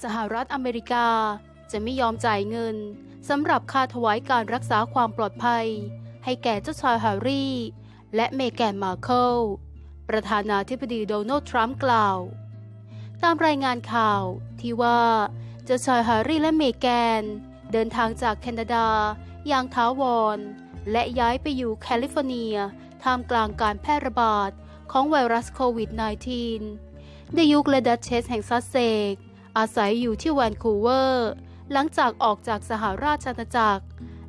สหรัฐอเมริกาจะไม่ยอมจ่ายเงินสำหรับค่าถวายการรักษาความปลอดภัย ให้แก่เจ้าชายแฮร์รี่ และเมแกนมาร์เคิลประธานาธิบดีโดนัลด์ทรัมป์กล่าว ตามรายงานข่าวที่ว่าเจ้าชายแฮร์รี่และเมแกน เดินทางจากแคนาดาอย่างท้าวร และย้ายไปอยู่แคลิฟอร์เนียท่ามกลางการแพร่ระบาดของไวรัสโควิด -19 ดิยุคแลดัชเชสแห่งซัสเซก อาศัยอยู่ที่แวนคูเวอร์ หลังจากออกจากสหราชอาณาจักร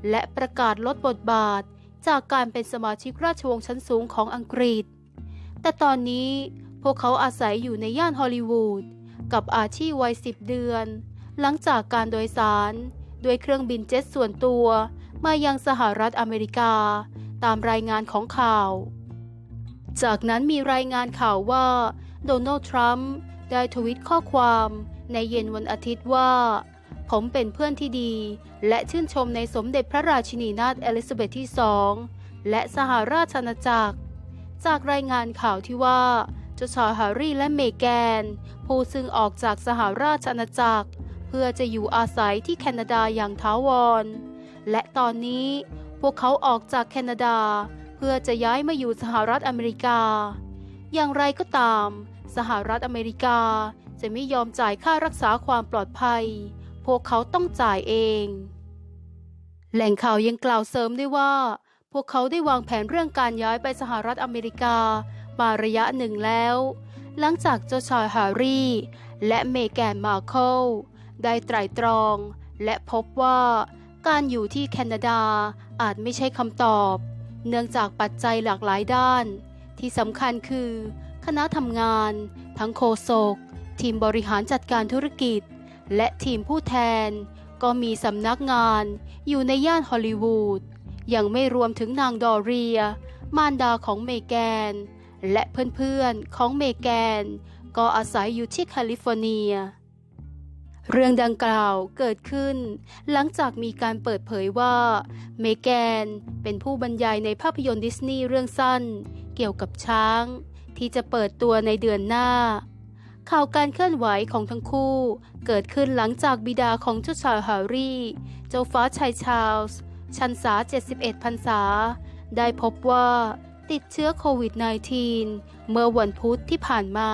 และประกาศลดบทบาท จากการเป็นสมาชิกราชวงศ์ชั้นสูงของอังกฤษ แต่ตอนนี้พวกเขาอาศัยอยู่ในย่านฮอลลีวูดกับอาชีพวัย10เดือน หลังจากการโดยสารด้วยเครื่องบินเจ็ตส่วนตัวมายังสหรัฐอเมริกา ตามรายงานของข่าว จากนั้นมีรายงานข่าวว่า โดนัลด์ทรัมป์ได้ทวิตข้อความ ในเย็นวันอาทิตย์ว่า ผมเป็นเพื่อนที่ดี และชื่นชมในสมเด็จพระราชินีนาถเอลิซาเบธที่สองและสหราชอาณาจักร จากรายงานข่าวที่ว่าเจ้าชายแฮร์รี่และเมแกน ผู้ซึ่งออกจากสหราชอาณาจักร เพื่อจะอยู่อาศัยที่แคนาดาอย่างท้าวร และตอนนี้พวกเขาออกจากแคนาดา เพื่อจะย้ายมาอยู่สหรัฐอเมริกา อย่างไรก็ตาม สหรัฐอเมริกา จะไม่ยอมจ่ายค่ารักษาความปลอดภัย พวกเขาต้องจ่ายเอง แหล่งข่าวยังกล่าวเสริมด้วยว่า พวกเขาได้วางแผนเรื่องการย้ายไปสหรัฐอเมริกา มาระยะหนึ่งแล้ว หลังจากเจ้าชายแฮร์รี่ และเมแกนมาร์เคิลได้ไตร่ตรอง และพบว่าการอยู่ที่แคนาดาอาจไม่ใช่คำตอบ เนื่องจากปัจจัยหลากหลายด้าน ที่สำคัญคือ คณะทำงาน ทั้งโฆษก ทีมบริหารจัดการธุรกิจ และทีมผู้แทน ก็มีสำนักงานอยู่ในย่านฮอลลีวูดยังไม่รวมถึงนางดอเรีย มารดาของเมแกน และเพื่อนๆของเมแกน ก็อาศัยอยู่ที่แคลิฟอร์เนีย เรื่องดังกล่าวเกิดขึ้น หลังจากมีการเปิดเผยว่า เมแกนเป็นผู้บรรยายในภาพยนตร์ดิสนีย์เรื่องสั้น เกี่ยวกับช้าง ที่จะเปิดตัวในเดือนหน้า ข่าวการเคลื่อนไหวของทั้งคู่ เกิดขึ้นหลังจากบิดาของเจ้าชายแฮร์รี่ เจ้าฟ้าชายชาลส์ชันษา 71พรรษา ได้พบว่าติดเชื้อโควิด -19 เมื่อวันพุธที่ผ่านมา